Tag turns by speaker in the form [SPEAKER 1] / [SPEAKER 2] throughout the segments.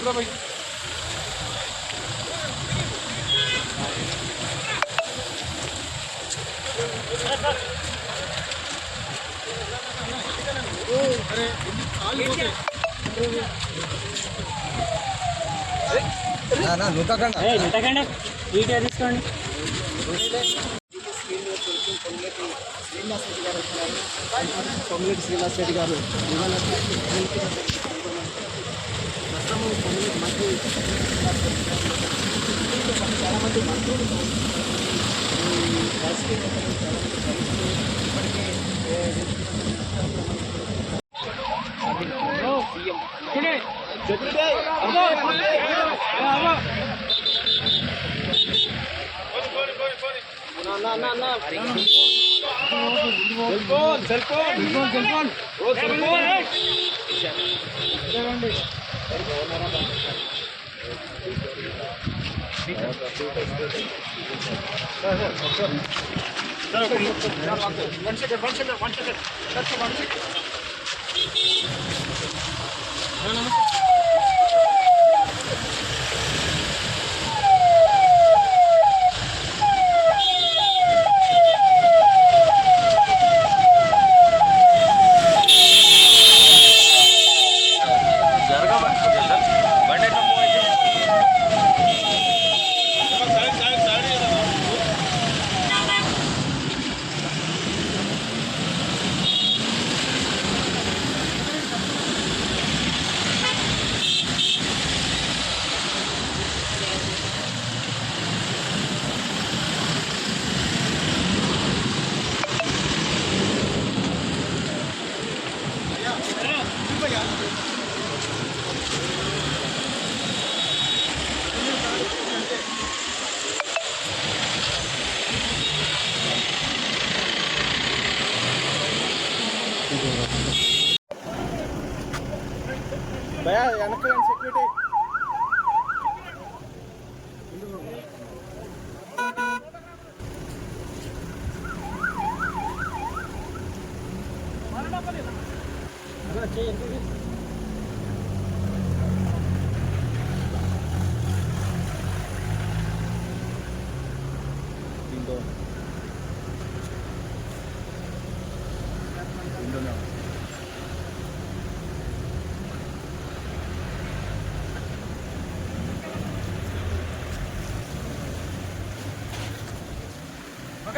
[SPEAKER 1] అరే కొట్టురా by
[SPEAKER 2] ఎంతకండి video తీసుకోండి పొంగులేటి శ్రీనివాస్ రెడ్డి గారు ప్రస్తుతము పొంగులేటి మంత్రి మంత్రులు రాజకీయ ఇప్పటికే. Cell phone cell phone
[SPEAKER 1] cell phone One second, one second, one second. That's
[SPEAKER 2] one
[SPEAKER 1] second. Second one second భయా వెనక్కి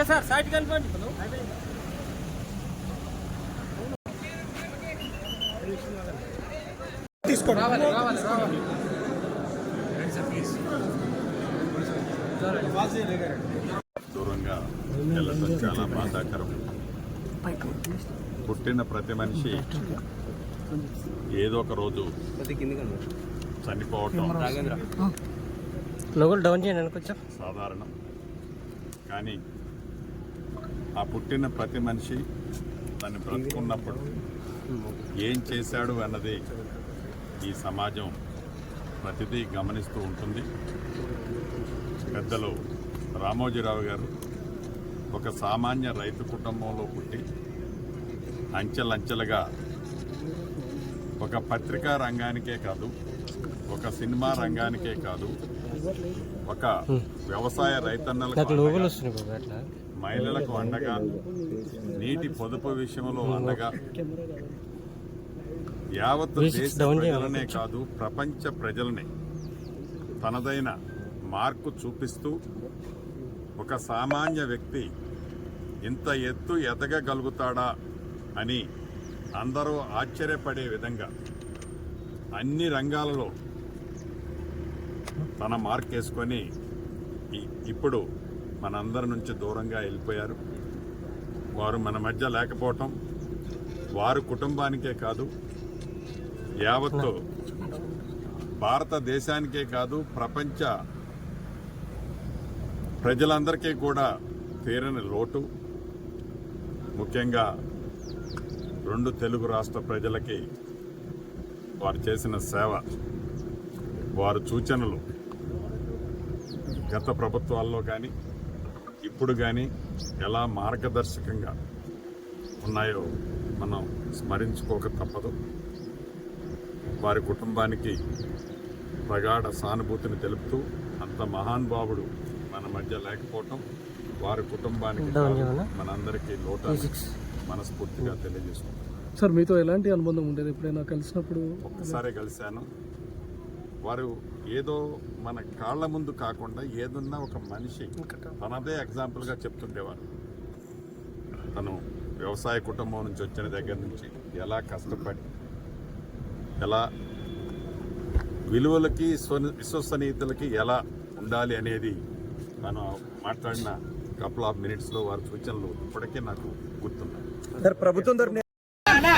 [SPEAKER 1] ఓకే సార్ సైట్ కనుకోండి తీసుకోండి. రావాలి రావాలి రావాలి.
[SPEAKER 3] దూరంగా చాలా బాధాకరం. పుట్టిన ప్రతి మనిషి ఏదో ఒక రోజు చనిపోవటం
[SPEAKER 2] లోగోలు డౌన్ చేయండి అనుకోవచ్చా
[SPEAKER 3] సాధారణం. కానీ ఆ పుట్టిన ప్రతి మనిషి తను బ్రతుకున్నప్పుడు ఏం చేశాడు అన్నది ఈ సమాజం ప్రతిదీ గమనిస్తూ ఉంటుంది. పెద్దలు రామోజీరావు గారు ఒక సామాన్య రైతు కుటుంబంలో పుట్టి అంచెలంచెలుగా ఒక పత్రికా రంగానికే కాదు ఒక సినిమా రంగానికే కాదు ఒక వ్యవసాయ రైతన్నలకు మహిళలకు అండగా నీటి పొదుపు విషయంలో అండగా యావత్ దేశ. ప్రజలనే కాదు ప్రపంచ ప్రజలనే తనదైన మార్కు చూపిస్తూ ఒక సామాన్య వ్యక్తి ఇంత ఎత్తు ఎదగగలుగుతాడా అని అందరూ ఆశ్చర్యపడే విధంగా అన్ని రంగాలలో తన మార్క్ వేసుకొని ఇప్పుడు మనందరి నుంచి దూరంగా వెళ్ళిపోయారు. వారు మన మధ్య లేకపోవటం వారు కుటుంబానికే కాదు యావత్తు భారతదేశానికే కాదు ప్రపంచ ప్రజలందరికీ కూడా తీరని లోటు. ముఖ్యంగా రెండు తెలుగు రాష్ట్ర ప్రజలకి వారు చేసిన సేవ వారు సూచనలు గత ప్రభుత్వాల్లో కానీ ఇప్పుడు కానీ ఎలా మార్గదర్శకంగా ఉన్నాయో మనం స్మరించుకోక తప్పదు. వారి కుటుంబానికి ప్రగాఢ సానుభూతిని తెలుపుతూ అంత మహానుభావుడు మన మధ్య లేకపోవటం వారి కుటుంబానికి మనందరికీ లోటు మనస్ఫూర్తిగా తెలియజేసుకుంటాం
[SPEAKER 2] సార్ మీతో ఎలాంటి అనుబంధం ఉండేది? ఎప్పుడైనా కలిసినప్పుడు?
[SPEAKER 3] ఒక్కసారే కలిశాను. వారు ఏదో మన కాళ్ళ ముందు కాకుండా ఏదన్నా ఒక మనిషి తనదే ఎగ్జాంపుల్గా చెప్తుండేవారు. తను వ్యవసాయ కుటుంబం నుంచి వచ్చిన దగ్గర నుంచి ఎలా కష్టపడి ఎలా విలువలకి స్వ- విశ్వసనీయతలకి ఎలా ఉండాలి అనేది మనం మాట్లాడిన కపుల్ ఆఫ్ మినిట్స్లో వారి సూచనలు ఇప్పటికే నాకు గుర్తున్నాయి.
[SPEAKER 4] ప్రభుత్వం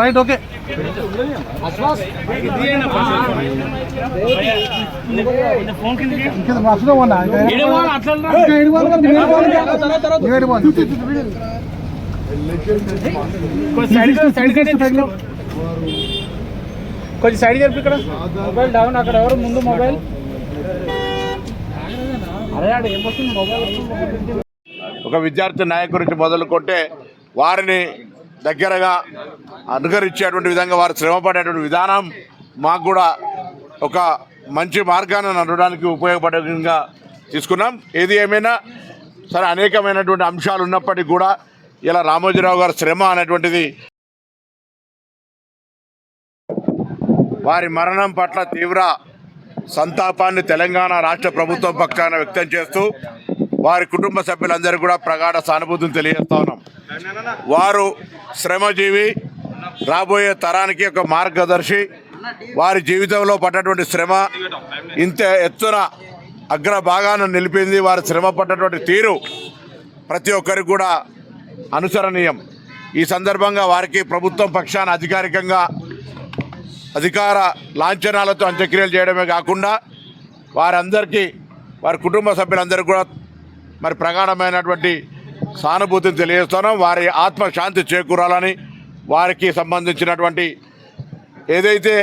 [SPEAKER 2] రైట్ ఓకే.
[SPEAKER 1] కొంచెం సైడ్ జరిపి ఇక్కడ. మొబైల్ డౌన్ అక్కడ ఎవరు ముందు మొబైల్? అరే ఆడ మొబైల్?
[SPEAKER 5] ఒక విద్యార్థి నాయకుడి నుంచి మొదలుకుంటే వారిని దగ్గరగా అనుకరించేటువంటి విధంగా వారు శ్రమపడేటువంటి విధానం మాకు కూడా ఒక మంచి మార్గాన్ని నడవడానికి ఉపయోగపడే విధంగా తీసుకున్నాం. ఏది ఏమైనా సరే అనేకమైనటువంటి అంశాలు ఉన్నప్పటికీ కూడా ఇలా రామోజీరావు గారి శ్రమ అనేటువంటిది వారి మరణం పట్ల తీవ్ర సంతాపాన్ని తెలంగాణ రాష్ట్ర ప్రభుత్వం పక్కన వ్యక్తం చేస్తూ వారి కుటుంబ సభ్యులందరూ కూడా ప్రగాఢ సానుభూతిని తెలియజేస్తా ఉన్నాం. వారు శ్రమజీవి రాబోయే తరానికి ఒక మార్గదర్శి వారి జీవితంలో పడ్డటువంటి శ్రమ ఇంత ఎత్తున అగ్రభాగాన నిలిపింది వారి శ్రమ పడ్డటువంటి తీరు ప్రతి ఒక్కరికి కూడా అనుసరణీయం. ఈ సందర్భంగా వారికి ప్రభుత్వం పక్షాన అధికారికంగా అధికార లాంఛనాలతో అంత్యక్రియలు చేయడమే కాకుండా వారందరికీ వారి కుటుంబ సభ్యులందరూ కూడా మరి ప్రగాఢమైనటువంటి సానుభూతిని తెలియజేస్తున్నాం. వారి ఆత్మశాంతి చేకూరాలని వారికి సంబంధించినటువంటి ఏదైతే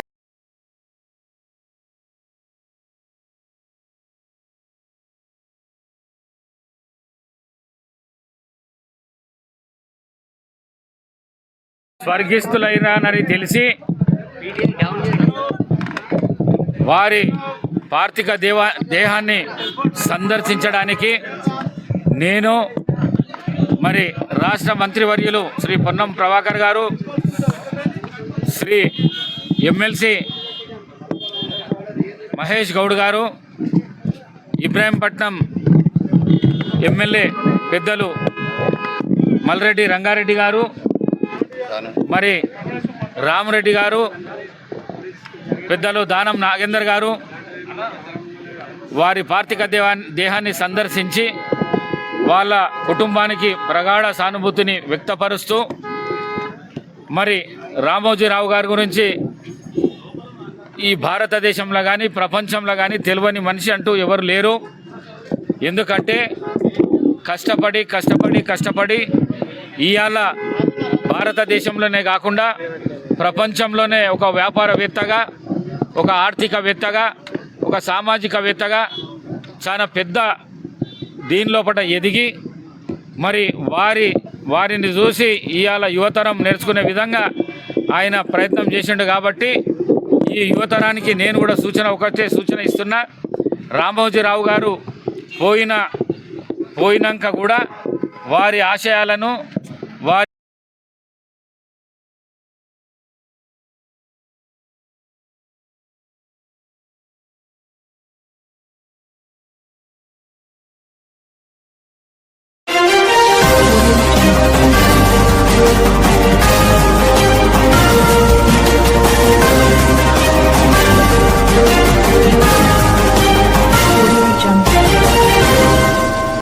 [SPEAKER 6] స్వర్గిస్తులైనానని తెలిసి వారి పార్థిక దేవా దేహాన్ని సందర్శించడానికి నేను మరి రాష్ట్ర మంత్రివర్యులు శ్రీ పొన్నం ప్రభాకర్ గారు శ్రీ ఎమ్మెల్సీ మహేష్ గౌడ్ గారు ఇబ్రాహీంపట్నం ఎమ్మెల్యే పెద్దలు మల్రెడ్డి రంగారెడ్డి గారు మరి రామరెడ్డి గారు పెద్దలు దానం నాగేందర్ గారు వారి పార్థిక దేవా దేహాన్ని సందర్శించి వాళ్ళ కుటుంబానికి ప్రగాఢ సానుభూతిని వ్యక్తపరుస్తూ మరి రామోజీరావు గారి గురించి ఈ భారతదేశంలో కానీ ప్రపంచంలో కానీ తెలియని మనిషి అంటూ ఎవరు లేరు. ఎందుకంటే కష్టపడి కష్టపడి కష్టపడి ఇవాళ భారతదేశంలోనే కాకుండా ప్రపంచంలోనే ఒక వ్యాపారవేత్తగా ఒక ఆర్థికవేత్తగా ఒక సామాజికవేత్తగా చాలా పెద్ద దీని లోపల ఎదిగి మరి వారి వారిని చూసి ఇవాళ యువతరం నేర్చుకునే విధంగా ఆయన ప్రయత్నం చేసిండు కాబట్టి ఈ యువతరానికి నేను కూడా సూచన ఒకటే సూచన ఇస్తున్నా. రామోజీరావు గారు పోయిన పోయినాక కూడా వారి ఆశయాలను